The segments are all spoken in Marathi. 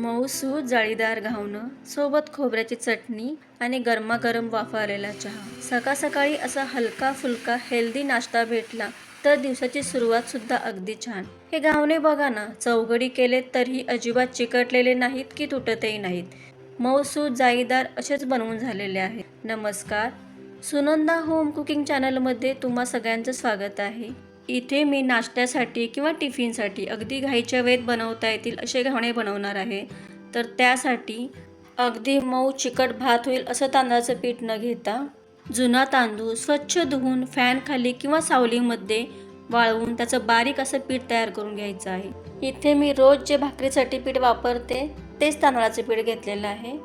मऊसूद जाळीदार घावणं सोबत खोबऱ्याची चटणी आणि गरमागरम वाफारलेला चहा. सकाळ सकाळी असा हलका फुलका हेल्दी नाश्ता भेटला तर दिवसाची सुरुवात सुद्धा अगदी छान. हे घावणे बघा ना चौघडी केले तरीही अजिबात चिकटलेले नाहीत की तुटतही नाहीत. मऊसूद जाळीदार असेच बनवून झालेले आहेत. नमस्कार. सुनंदा होम कुकिंग चॅनलमध्ये तुम्हा सगळ्यांचं स्वागत आहे. इथे मी नाश्त्यासाठी किंवा टिफिनसाठी अगदी घाईच्या वेळेत बनवता येतील असे घावणे बनवणार आहे. तर त्यासाठी अगदी मऊ चिकट भात होईल असं तांदळाचं पीठ न घेता जुना तांदूळ स्वच्छ धुवून फॅनखाली किंवा सावलीमध्ये वाळवून त्याचं बारीक असं पीठ तयार करून घ्यायचं आहे. इथे मी रोज जे भाकरीसाठी पीठ वापरते तेच तांदळाचं पीठ घेतलेलं आहे.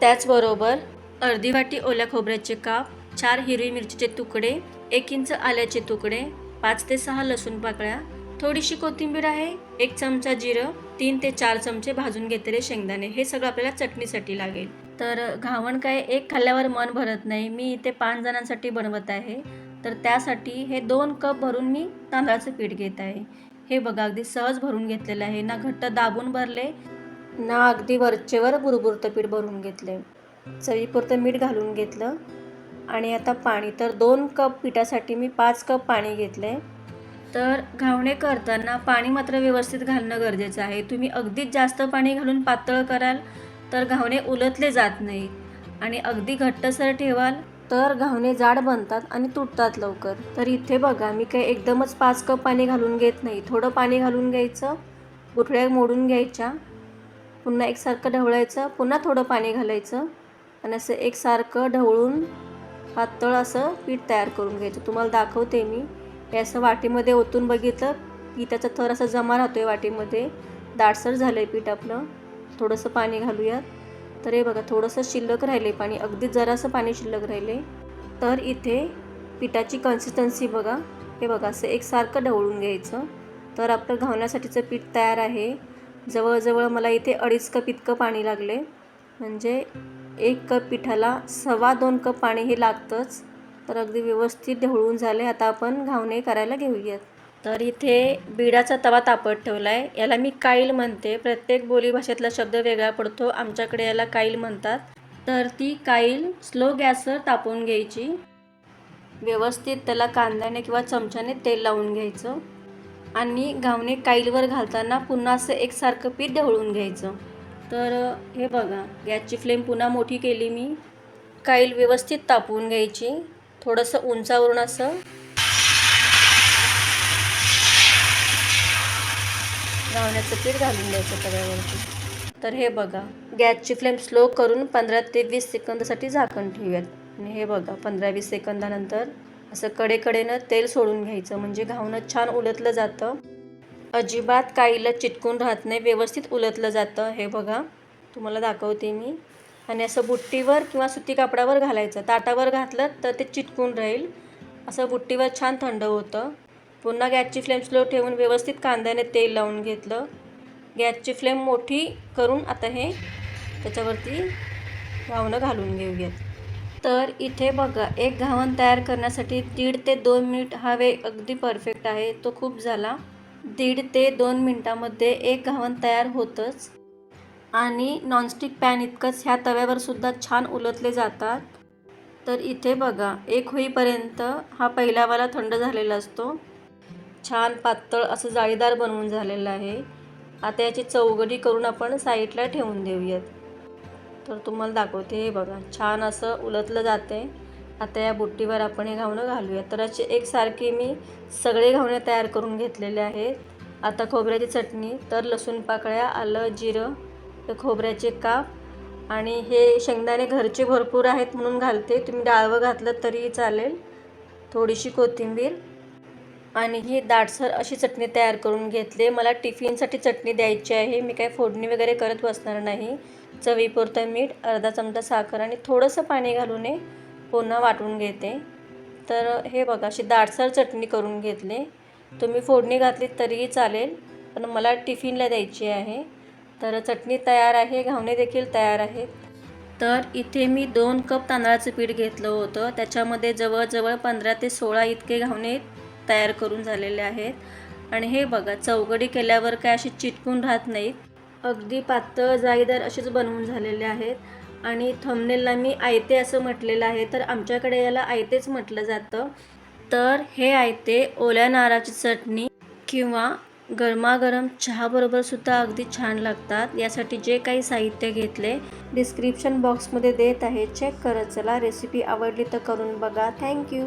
त्याचबरोबर अर्धी वाटी ओल्या खोबऱ्याचे काप चार हिरवी मिरचीचे तुकडे एक इंच आल्याचे तुकडे पाच ते सहा लसूण पाकळ्या थोडीशी कोथिंबीर आहे एक चमचा जिरं तीन ते चार चमचे भाजून घेतलेले शेंगदाणे. हे सगळं आपल्याला चटणीसाठी लागेल. तर घावण काय एक खाल्ल्यावर मन भरत नाही. मी इथे पाच जणांसाठी बनवत आहे. तर त्यासाठी हे दोन कप भरून मी तांदळाचं पीठ घेत आहे. हे बघा अगदी सहज भरून घेतलेलं आहे. ना घट्ट दाबून भरले ना अगदी वरचेवर बुरबुरतं पीठ भरून घेतले. चवीपुरतं मीठ घालून घेतलं. आणि आता पाणी. तर दोन कप पिठासाठी मी पाच कप पाणी घेतले. तर घावणे करताना पाणी मात्र व्यवस्थित घालणं गरजेचं आहे. तुम्ही अगदीच जास्त पाणी घालून पातळ कराल तर घावणे उलटले जात नाही. आणि अगदी घट्टसर ठेवाल तर घावणे जाड बनतात आणि तुटतात लवकर. तर इथे बघा मी काही एकदमच पाच कप पाणी घालून घेत नाही. थोडं पाणी घालून घ्यायचं गुठळ्या मोडून घ्यायच्या. पुन्हा एकसारखं ढवळायचं पुन्हा थोडं पाणी घालायचं. आणि असं एकसारखं ढवळून पातळ असं पीठ तयार करून घ्यायचं. तुम्हाला दाखवते मी. हे असं वाटीमध्ये ओतून बघितलं की त्याचा थर असा जमा राहतो आहे वाटीमध्ये. दाटसर झालं आहे पीठ आपलं. थोडंसं पाणी घालूयात. तर हे बघा थोडंसं शिल्लक राहिले पाणी. अगदी जरासं पाणी शिल्लक राहिले तर इथे पिठाची कन्सिस्टन्सी बघा. हे बघा असं एकसारखं ढवळून घ्यायचं. तर आपलं घावण्यासाठीचं पीठ तयार आहे. जवळजवळ मला इथे अडीच कप इतकं पाणी लागले म्हणजे एक कप पिठाला सव्वा दोन कप पाणी हे लागतंच. तर अगदी व्यवस्थित ढवळून झाले आता आपण घावणे करायला घेऊयात. तर इथे बिडाचा तवा तापत ठेवला आहे याला मी काईल म्हणते. प्रत्येक बोलीभाषेतला शब्द वेगळा पडतो. आमच्याकडे याला काईल म्हणतात. तर ती काईल स्लो गॅसवर तापवून घ्यायची. व्यवस्थित त्याला कांद्याने किंवा चमच्याने तेल लावून घ्यायचं. आणि घावणे काईलवर घालताना पुन्हा असं एकसारखं पीठ ढवळून घ्यायचं. तर हे बघा गॅसची फ्लेम पुन्हा मोठी केली मी. काईल व्यवस्थित तापवून घ्यायची. थोडंसं उंचावरून असं. घावण्याचं पीठ घालून द्यायचं तव्यावरती. तर हे बघा गॅसची फ्लेम स्लो करून पंधरा ते वीस सेकंदासाठी झाकण ठेवूयात. आणि हे बघा पंधरा वीस सेकंदानंतर असं कडेकडेनं तेल सोडून घ्यायचं. म्हणजे घावणं छान उलटलं जातं. अजिबात काहीला चिटकून राहत नाही व्यवस्थित उलटलं जातं. हे बघा तुम्हाला दाखवते मी. आणि असं बुट्टीवर किंवा सुती कापडावर घालायचं. ताटावर घातलं तर ते चिटकून राहील. असं बुट्टीवर छान थंड होतं. पुन्हा गॅसची फ्लेम स्लो ठेवून व्यवस्थित कांद्याने तेल लावून घेतलं. गॅसची फ्लेम मोठी करून आता हे त्याच्यावरती घावणं घालून घेऊयात. तर इथे बघा एक घावण तयार करण्यासाठी दीड ते दोन मिनिट हा वेळ अगदी परफेक्ट आहे. तो खूप झाला. दीड ते दोन मिनटामध्ये एक घावण तयार होतंच. आणि नॉनस्टिक पॅन इतकंच ह्या तव्यावर सुद्धा छान उलटले जातात. तर इथे बघा एक होईपर्यंत हा पहिलावाला थंड झालेला असतो. छान पातळ असं जाळीदार बनवून झालेलं आहे. आता याची चौघडी करून आपण साईडला ठेवून देऊयात. तर तुम्हाला दाखवते हे बघा छान असं उलटलं जाते आता या बुट्टीवर आपण हे घावणं घालूया तर असे एकसारखे मी सगळे घावणे तयार करून घेतलेले आहेत. आता खोबऱ्याची चटणी तर लसूण पाकळ्या आलं जिरं तर खोबऱ्याचे काप आणि हे शेंगदाणे घरचे भरपूर आहेत म्हणून घालते. तुम्ही डाळवं घातलं तरीही चालेल. थोडीशी कोथिंबीर आणि ही दाटसर अशी चटणी तयार करून घेतली. मला टिफिनसाठी चटणी द्यायची आहे. मी काय फोडणी वगैरे करत बसणार नाही. चवीपुरतं मीठ अर्धा चमचा साखर आणि थोडंसं पाणी घालून पूर्ण पुन्हा वाटून घेते. तर हे बघा अशी दाटसर चटणी करून घेतले. तुम्ही फोडणी घातली तरीही चालेल पण मला टिफिनला द्यायची आहे. तर चटणी तयार आहे घावणे देखील तयार आहेत. तर इथे मी दोन कप तांदळाचं पीठ घेतलं होतं. त्याच्यामध्ये जवळजवळ पंधरा ते सोळा इतके घावणे तयार करून झालेले आहेत. आणि हे बघा चौघडी केल्यावर काय अशी चिटकून राहत नाहीत. अगदी पातळ जाळीदार असेच बनवून झालेले आहेत. आणि थंबनेलला मी आयते असं म्हटलेलं आहे तर आमच्याकडे याला आयतेच म्हटलं जातं. तर हे आयते ओल्या नारळाची चटणी किंवा गरमागरम चहाबरोबर सुद्धा अगदी छान लागतात. यासाठी जे काही साहित्य घेतले डिस्क्रिप्शन बॉक्समध्ये देत आहे. चेक करत चला रेसिपी आवडली तर करून बघा. थँक्यू